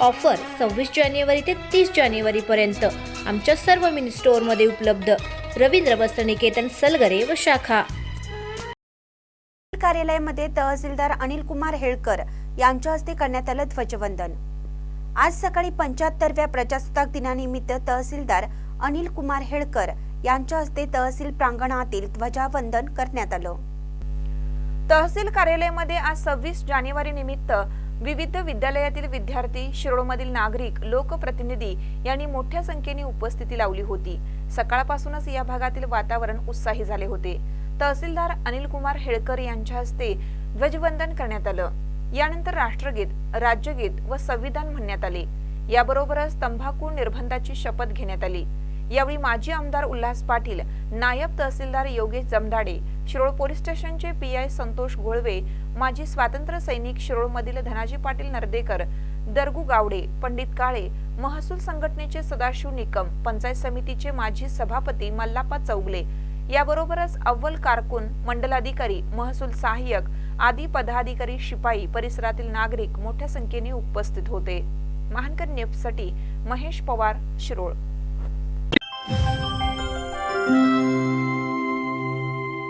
Offer सव्वीस जानेवारी ते तीस जानेवारीपर्यंत आमच्या सर्व मिनी स्टोअरमध्ये उपलब्ध. रवींद्र वस्त्रनिकेतन सलगरे व शाखा. कार्यालयामध्ये तहसीलदार अनिल कुमार हेळकर यांच्या हस्ते करण्यात आलं ध्वजवंदन. आज सकाळी पंच्याहत्तरव्या प्रजासत्ताक दिनानिमित्त तहसीलदार अनिल कुमार हेळकर यांच्या हस्ते तहसील प्रांगणातील ध्वजावंदन करण्यात आलं. तहसील कार्यालयामध्ये आज सव्वीस जानेवारी निमित्त विविध विद्यालयातील विद्यार्थी शिरोळमधील नागरिक लोकप्रतिनिधी यांनी मोठ्या संख्येने उपस्थिती लावली होती. सकाळपासूनच या भागातील वातावरण उत्साही झाले होते. तहसीलदार अनिल कुमार हेळकर यांच्या हस्ते ध्वजवंदन करण्यात आलं. यानंतर राष्ट्रगीत राज्यगीत व संविधान म्हणण्यात आले. याबरोबरच तंबाखू निर्बंधाची शपथ घेण्यात आली. यावेळी माजी आमदार उल्हास पाटील नायब तहसीलदार योगेश जमदाडे शिरोळ पोलीस स्टेशनचे पी आय संतोष घोळवे माजी स्वातंत्र्य सैनिक शिरोळमधील धनाजी पाटील नर्देकर दरगू गावडे पंडित काळे महसूल संघटनेचे सदाशिव निकम पंचायत समितीचे माजी सभापती मल्लापा चौगले याबरोबरच अव्वल कारकून मंडलाधिकारी महसूल सहाय्यक आदी पदाधिकारी शिपाई परिसरातील नागरिक मोठ्या संख्येने उपस्थित होते. महानकर नेपसाठी महेश पवार शिरोळ. Música